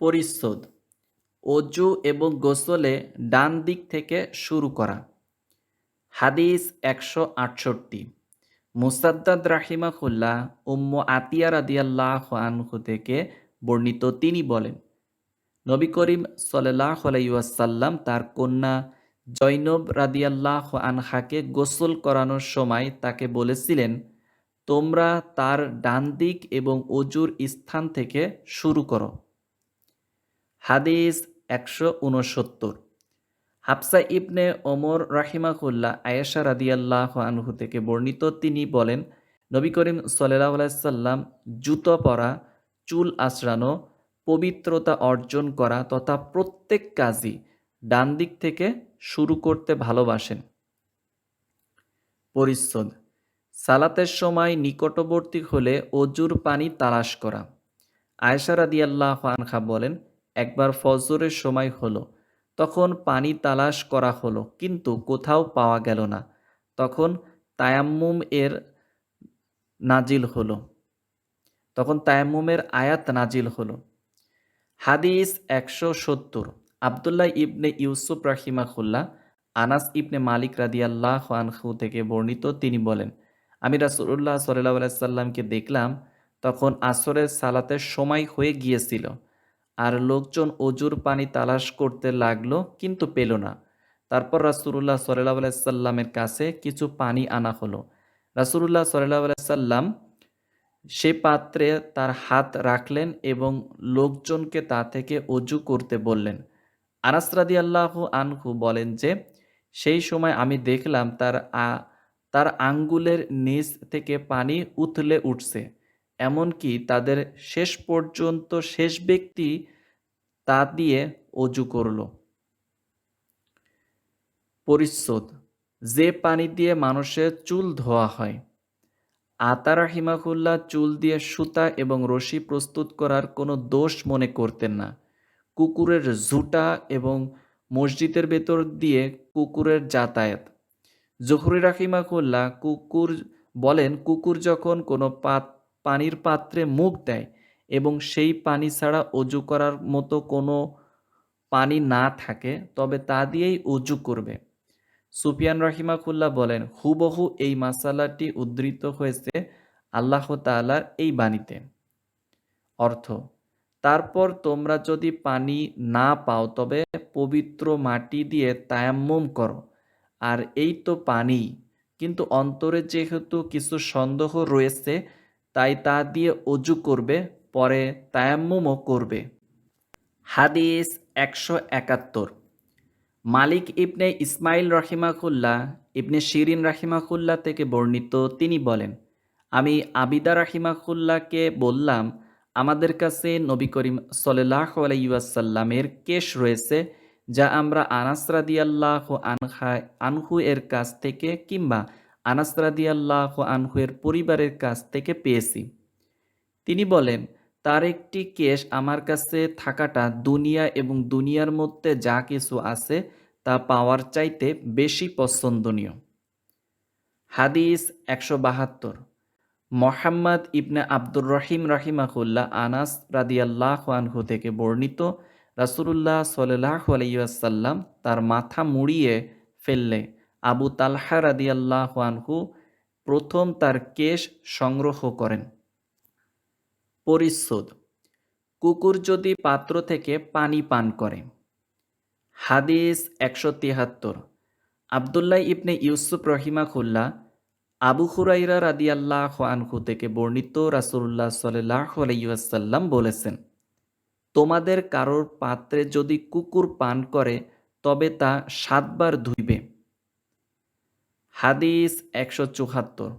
পরিচ্ছদ। অজু এবং গোসলে ডান দিক থেকে শুরু করা। হাদিস একশো আটষট্টি। মুসাদ্দাদ রাহিমাহুল্লাহ উম্ম আতিয়া রাদিয়াল্লাহ আনহু থেকে বর্ণিত তিনি বলেন, নবী করিম সাল্লাহ আলাইসাল্লাম তার কন্যা জৈনব রাদিয়াল্লাহ আনহাকে গোসল করানোর সময় তাকে বলেছিলেন, তোমরা তার ডান দিক এবং অজুর স্থান থেকে শুরু করো। হাদিস একশো উনসত্তর হাফসা ইবনে ওমর রাহিমাকুল্লাহ আয়েশা রাদিয়াল্লাহ আনহু থেকে বর্ণিত, তিনি বলেন, নবী করিম সাল্লাহ সাল্লাম জুতো পরা, চুল আশ্রানো পবিত্রতা অর্জন করা তথা প্রত্যেক কাজই ডান দিক থেকে শুরু করতে ভালোবাসেন। পরিচ্ছদ, সালাতের সময় নিকটবর্তী হলে অজুর পানি তালাশ করা। আয়েশা রাদিয়াল্লাহ আনহা বলেন একবার ফজরের সময় হলো, তখন পানি তালাশ করা হলো, কিন্তু কোথাও পাওয়া গেল না। তখন তায়াম্মুম এর নাজিল হলো। তখন তায়াম্মুমের আয়াত নাজিল হলো। হাদিস একশো সত্তর। আবদুল্লাহ ইবনে ইউসুফ রাহিমাহুল্লাহ, আনাস ইবনে মালিক রাদিয়াল্লাহ আনহু থেকে বর্ণিত, তিনি বলেন, আমি রাসুল্লাহ সাল্লাহ সাল্লামকে দেখলাম, তখন আসরের সালাতের সময় হয়ে গিয়েছিল। আর লোকজন অজুর পানি তালাশ করতে লাগল, কিন্তু পেল না। তারপর রাসুল্লাহ সাল্লাহ সাল্লামের কাছে কিছু পানি আনা হলো। রাসুল্লাহ সাল্লাহ সাল্লাম সে পাত্রে তার হাত রাখলেন এবং লোকজনকে তা থেকে অজু করতে বললেন। আনাসরাদি আল্লাহ আনহু বলেন যে, সেই সময় আমি দেখলাম তার তার আঙ্গুলের নিচ থেকে পানি উথলে উঠছে। এমনকি তাদের শেষ পর্যন্ত শেষ ব্যক্তি তা দিয়ে অজু করল। পরিচ্ছদ, যে পানি দিয়ে মানুষের চুল ধোয়া হয়, আতারা হিমাকুল্লাহ চুল দিয়ে সুতা এবং রশি প্রস্তুত করার কোনো দোষ মনে করতেন না। কুকুরের ঝুটা এবং মসজিদের ভেতর দিয়ে কুকুরের যাতায়াত। জহুরি রাহিমাকুল্লাহ কুকুর বলেন, কুকুর যখন কোনো পাত পানির পাত্রে মুখ দেয় এবং সেই পানি ছাড়া অজু করার মতো কোনো পানি না থাকে, তবে তা দিয়েই অজু করবে। সুফিয়ান রাহিমাকুল্লাহ বলেন, হুবহু এই মাসালাটি উদ্ধৃত হয়েছে আল্লাহ তালার এই বাণীতে। অর্থ, তারপর তোমরা যদি পানি না পাও, তবে পবিত্র মাটি দিয়ে তায়াম্মম করো। আর এই তো পানি কিন্তু অন্তরে যেহেতু কিছু সন্দেহ রয়েছে তাই তা দিয়ে অজু করবে, পরে তায়াম্মুমও করবে। হাদিস একশো একাত্তর। মালিক ইবনে ইসমাইল রাহিমাকুল্লাহ ইবনে শিরিন রাহিমাকুল্লাহ থেকে বর্ণিত তিনি বলেন, আমি আবিদা রাহিমাকুল্লাহকে বললাম, আমাদের কাছে নবী করিম সাল্লাহ আলাইসাল্লামের কেশ রয়েছে, যা আমরা আনাসরাদিয়াল্লাহ আনহা, আনহু এর কাছ থেকে কিংবা আনাসরাদিয়াল্লাহ আনহু এর পরিবারের কাছ থেকে পেয়েছি। তিনি বলেন, তার একটি কেশ আমার কাছে থাকাটা দুনিয়া এবং দুনিয়ার মধ্যে যা কিছু আছে তা পাওয়ার চাইতে বেশি পছন্দনীয়। হাদিস একশো বাহাত্তর। মোহাম্মদ ইবনে আব্দুর রহিম রাহিমাহুল্লাহ আনাস রাদিয়াল্লাহ আনহু থেকে বর্ণিত, রাসুলুল্লাহ সাল্লাহ আলাইসাল্লাম তার মাথা মুড়িয়ে ফেললে। আবু তালহা রাদিয়াল্লাহ আনহু প্রথম তার কেশ সংগ্রহ করেন। পরিচ্ছদ, কুকুর যদি পাত্র থেকে পানি পান করে। হাদিস একশো তিয়াত্তর আবদুল্লাহ ইবনে ইউসুফ রহিমাকুল্লাহ আবু হুরাইরা রাদিয়াল্লাহ আনহু থেকে বর্ণিত রাসুল্লাহ সাল্লাহ আলাইসাল্লাম বলেছেন, তোমাদের কারোর পাত্রে যদি কুকুর পান করে, তবে তা সাতবার ধুইবে। হাদিস একশো চুহাত্তর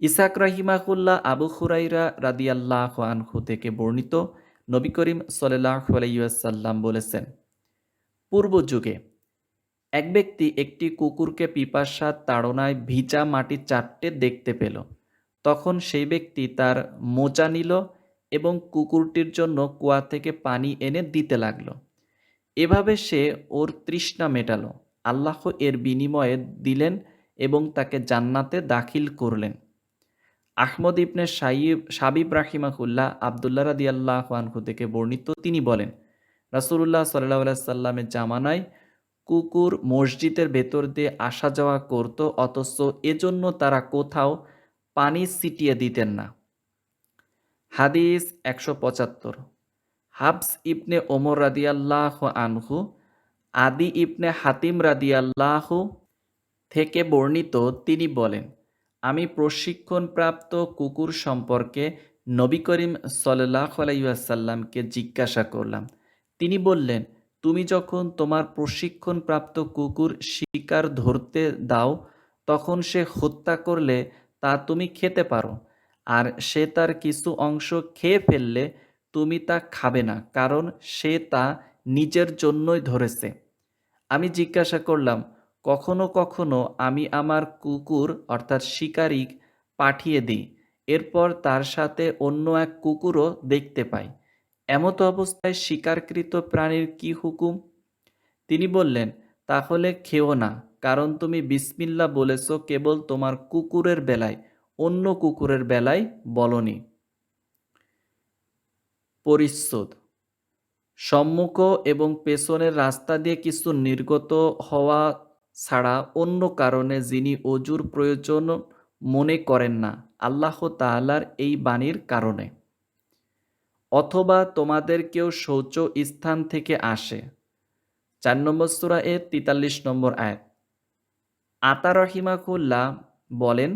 ইসাক রাহিমাকুল্লাহ আবু হুরাইরা রাদিয়াল্লাহ আনহু থেকে বর্ণিত নবী করিম সাল্লাহ আলাইসাল্লাম বলেছেন, পূর্ব যুগে এক ব্যক্তি একটি কুকুরকে পিপাসার তাড়নায় ভিজা মাটি চারটে দেখতে পেল। তখন সেই ব্যক্তি তার মোচা নিল এবং কুকুরটির জন্য কুয়া থেকে পানি এনে দিতে লাগল। এভাবে সে ওর তৃষ্ণা মেটালো। আল্লাহ এর বিনিময়ে দিলেন এবং তাকে জান্নাতে দাখিল করলেন। আহমদ ইবনে সাইব সাবিব রাহিমাহুল্লাহ আবদুল্লাহ রাদি আল্লাহ আনহু থেকে বর্ণিত তিনি বলেন রাসুল্লাহ সাল্লাহ সাল্লামের জামানায় কুকুর মসজিদের ভেতর দিয়ে আসা যাওয়া করত, অথচ এজন্য তারা কোথাও পানি ছিটিয়ে দিতেন না। হাদিস একশো পঁচাত্তর। হাবস ইবনে ওমর রাদিয়াল্লাহ আনহু, আদি ইবনে হাতিম রাদিয়াল্লাহ থেকে বর্ণিত তিনি বলেন, আমি প্রশিক্ষণপ্রাপ্ত কুকুর সম্পর্কে নবী করিম সাল্লাহ আলাইসাল্লামকে জিজ্ঞাসা করলাম। তিনি বললেন, তুমি যখন তোমার প্রশিক্ষণপ্রাপ্ত কুকুর শিকার ধরতে দাও, তখন সে হত্যা করলে তা তুমি খেতে পারো। আর সে তার কিছু অংশ খেয়ে ফেললে তুমি তা খাবে না, কারণ সে তা নিজের জন্যই ধরেছে। আমি জিজ্ঞাসা করলাম কখনো কখনো আমি আমার কুকুর, অর্থাৎ শিকারী, পাঠিয়ে দিই। এরপর তার সাথে অন্য এক কুকুরও দেখতে পাই। এমতো অবস্থায় শিকারকৃত প্রাণীর কি হুকুম? তিনি বললেন, তাহলে খেও না, কারণ তুমি বিসমিল্লা বলেছ কেবল তোমার কুকুরের বেলায়, অন্য কুকুরের বেলায় বলনি। পরিচ্ছদ। সম্মুখ এবং পেছনের রাস্তা দিয়ে কিছু নির্গত হওয়া ছাড়া অন্য কারণে যিনি অজুর প্রয়োজন মনে করেন না, আল্লাহ তাআলার এই বাণীর কারণে। অথবা তোমাদের কেউ শৌচ স্থান থেকে আসে। চার নম্বর সুরা এ তিতাল্লিশ নম্বর আয়াত। আতা রহিমাকুল্লাহ বলেন,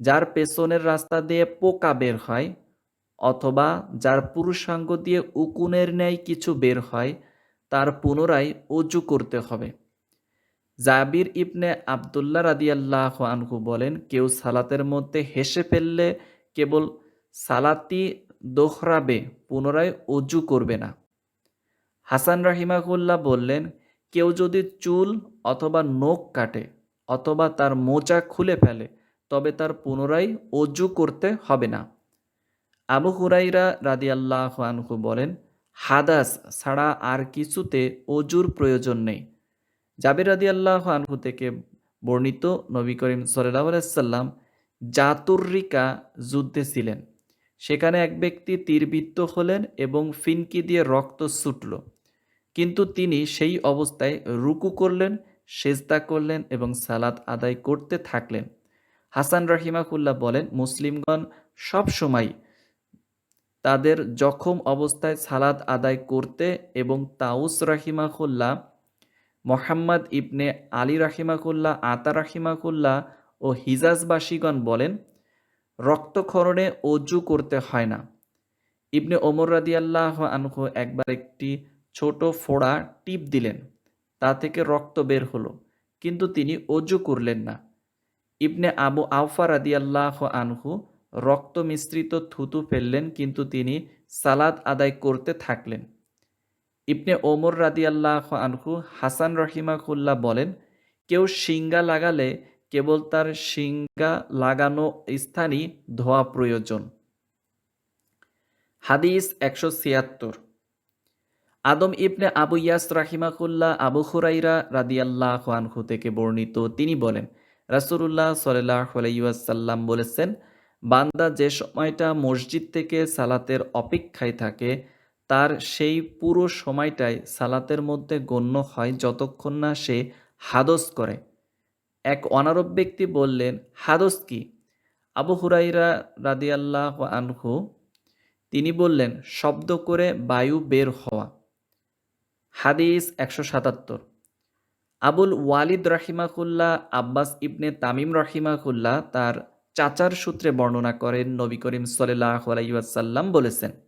যার পেছনের রাস্তা দিয়ে পোকা বের হয় অথবা যার পুরুষাঙ্গ দিয়ে উকুনের ন্যায় কিছু বের হয়, তার পুনরায় অজু করতে হবে। জাবির ইবনে আবদুল্লাহ রাদিয়াল্লাহ আনহু বলেন, কেউ সালাতের মধ্যে হেসে ফেললে কেবল সালাতি দোহরাবে, পুনরায় অজু করবে না। হাসান রাহিমাকুল্লাহ বললেন, কেউ যদি চুল অথবা নখ কাটে অথবা তার মোচা খুলে ফেলে, তবে তার পুনরায় অজু করতে হবে না। আবু হুরাইরা রাদিয়াল্লাহ আনহু বলেন, হাদাস ছাড়া আর কিছুতে অজুর প্রয়োজন নেই। জাবির রাদি আল্লাহ আনহু থেকে বর্ণিত নবী করিম সাল্লাহ জাতুর্রিকা যুদ্ধে ছিলেন। সেখানে এক ব্যক্তি তীরবৃত্ত হলেন এবং ফিনকি দিয়ে রক্ত ছুটল। কিন্তু তিনি সেই অবস্থায় রুকু করলেন, সেজদা করলেন এবং সালাদ আদায় করতে থাকলেন। হাসান রাহিমাকুল্লাহ বলেন, মুসলিমগণ সব সময় তাদের জখম অবস্থায় সালাদ আদায় করতে এবং তাউস রাহিমাকুল্লাহ মোহাম্মদ ইবনে আলী রাহিমাকুল্লাহ আতা রাহিমাকুল্লাহ ও হিজাজবাসীগণ বলেন, রক্তক্ষরণে অজু করতে হয় না। ইবনে ওমর রাদিয়াল্লাহ আনহু একবার একটি ছোট ফোড়া টিপ দিলেন, তা থেকে রক্ত বের হলো, কিন্তু তিনি অজু করলেন না। ইবনে আবু আউফা রাদিয়াল্লাহ আনহু রক্ত মিশ্রিত থুতু ফেললেন, কিন্তু তিনি সালাদ আদায় করতে থাকলেন। ইবনে ওমর রাদিয়াল্লাহ আনহু হাসান রহিমাকুল্লাহ বলেন, কেউ শিঙ্গা লাগালে কেবল তার শিঙ্গা লাগানো স্থানই ধোয়া প্রয়োজন। হাদিস একশো ছিয়াত্তর। আদম ইবনে আবু ইয়াস রাহিমাকুল্লাহ আবু হুরাইরা রাদিয়াল্লাহ আনহু থেকে বর্ণিত, তিনি বলেন রাসুল্লাহ সাল্লাহ আলাইসাল্লাম বলেছেন, বান্দা যে সময়টা মসজিদ থেকে সালাতের অপেক্ষায় থাকে তার সেই পুরো সময়টাই সালাতের মধ্যে গণ্য হয় যতক্ষণ না সে হাদস করে। এক অনারব ব্যক্তি বললেন, হাদস কি? আবু হুরাইরা রাদিয়াল্লাহ আনহু, তিনি বললেন, শব্দ করে বায়ু বের হওয়া। হাদিস একশো সাতাত্তর। আবুল ওয়ালিদ রাহিমাকুল্লাহ আব্বাস ইবনে তামিম রাহিমাকুল্লাহ তার চাচার সূত্রে বর্ণনা করেন, নবী করিম সাল্লাহ আলাইসাল্লাম বলেছেন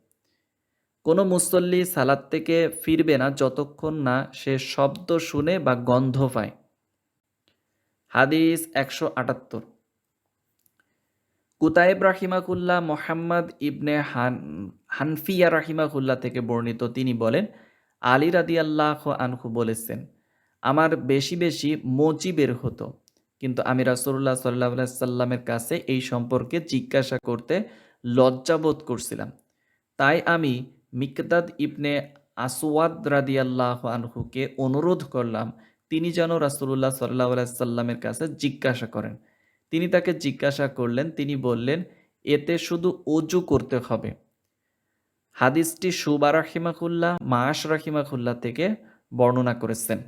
কোনো মুসল্লি সালাদ থেকে ফিরবে না যতক্ষণ না সে শব্দ শুনে বা গন্ধ পায়। হাদিস একশো আটাত্তর। কুতাইব রাহিমাকুল্লাহ মোহাম্মদ ইবনে হান, হানফিয়া রাহিমাকুল্লাহ থেকে বর্ণিত তিনি বলেন, আলী রাদি আল্লাহ আনহু বলেছেন, আমার বেশি বেশি মচি বের হতো। কিন্তু আমি রাসুল্লাহ সাল্লাহ সাল্লামের কাছে এই সম্পর্কে জিজ্ঞাসা করতে লজ্জাবোধ করছিলাম। তাই আমি মিকদাদ ইবনে আসওয়াদ রাদিয়াল্লাহ আনহুকে অনুরোধ করলাম, তিনি যেন রাসুল্লাহ সাল্লাহ সাল্লামের কাছে জিজ্ঞাসা করেন। তিনি তাকে জিজ্ঞাসা করলেন, তিনি বললেন, এতে শুধু অজু করতে হবে। হাদিসটি সুবা রাহিমাকুল্লাহ মাস রাহিমাকুল্লাহ থেকে বর্ণনা করেছেন।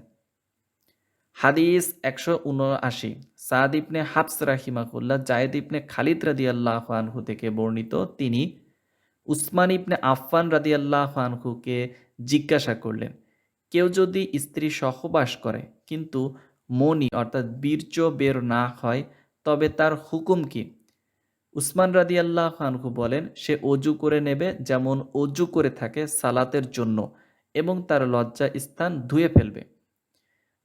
হাদিস একশো উনআশি, সাদ ইবনে হাফস রাহিমাকুল্লাহ জায়েদ ইবনে খালিদ রাদি আল্লাহ আনহু থেকে বর্ণিত, তিনি উসমান ইবনে আফফান রাদি আল্লাহ আনহুকে জিজ্ঞাসা করলেন, কেউ যদি স্ত্রী সহবাস করে কিন্তু মনি অর্থাৎ বীর্য বের না হয়, তবে তার হুকুম কি? উসমান রাদি আল্লাহ আনহু বলেন, সে অজু করে নেবে, যেমন অজু করে থাকে সালাতের জন্য, এবং তার লজ্জা স্থান ধুয়ে ফেলবে।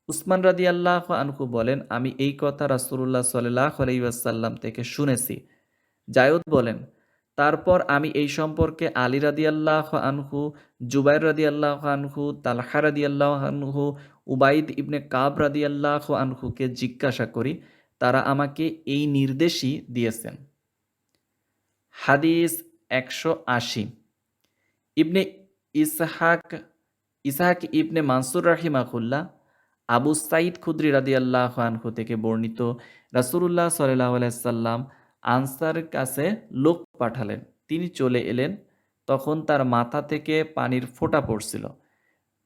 উসমান রাদি আল্লাহ আনহু বলেন, আমি এই কথা রাসুল্লাহ সাল্লাহ আলাইসাল্লাম থেকে শুনেছি। জায়দ বলেন তারপর আমি এই সম্পর্কে আলী রাদি আল্লাহ আনহু, জুবাইর রাদি আল্লাহ আনহু, তালহা রাদি আল্লাহ আনহু, উবাইদ ইবনে কাব রাদি আল্লাহ আনহুকে জিজ্ঞাসা করি, তারা আমাকে এই নির্দেশই দিয়েছেন। হাদিস একশো আশি। ইবনে ইসহাক ইসহাক ইবনে মানসুর রাহিমাকুল্লাহ আবু সাইদ খুদ্রি রাদি আল্লাহ আনহু থেকে বর্ণিত রাসুল্লাহ সাল্লাহ আনসার কাছে লোক পাঠালেন। তিনি চলে এলেন। তখন তার মাথা থেকে পানির ফোঁটা পড়ছিল।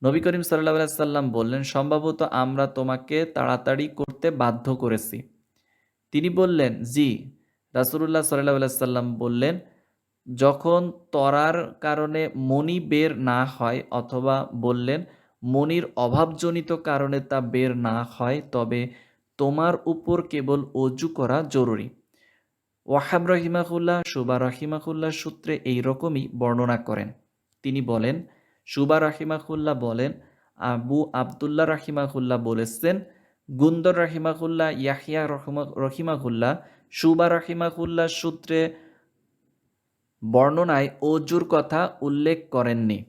নবী করিম সাল্লাহ সাল্লাম বললেন, সম্ভবত আমরা তোমাকে তাড়াতাড়ি করতে বাধ্য করেছি। তিনি বললেন, জি। রাসুল্লাহ সাল্লাহ সাল্লাম বললেন, যখন তরার কারণে মনি বের না হয় অথবা বললেন মনির অভাবজনিত কারণে তা বের না হয়, তবে তোমার উপর কেবল অজু করা জরুরি। ওয়াহাব রহিমাকুল্লাহ সুবা রহিমাকুল্লাহ সূত্রে এই রকমই বর্ণনা করেন। তিনি বলেন, সুবা রাহিমাকুল্লাহ বলেন, আবু আবদুল্লাহ রাহিমাকুল্লাহ বলেছেন, গুন্দর রাহিমাকুল্লাহ ইয়াহিয়া রহমা রহিমাকুল্লাহ সুবা রাহিমাকুল্লাহ সূত্রে বর্ণনায় অজুর কথা উল্লেখ করেননি।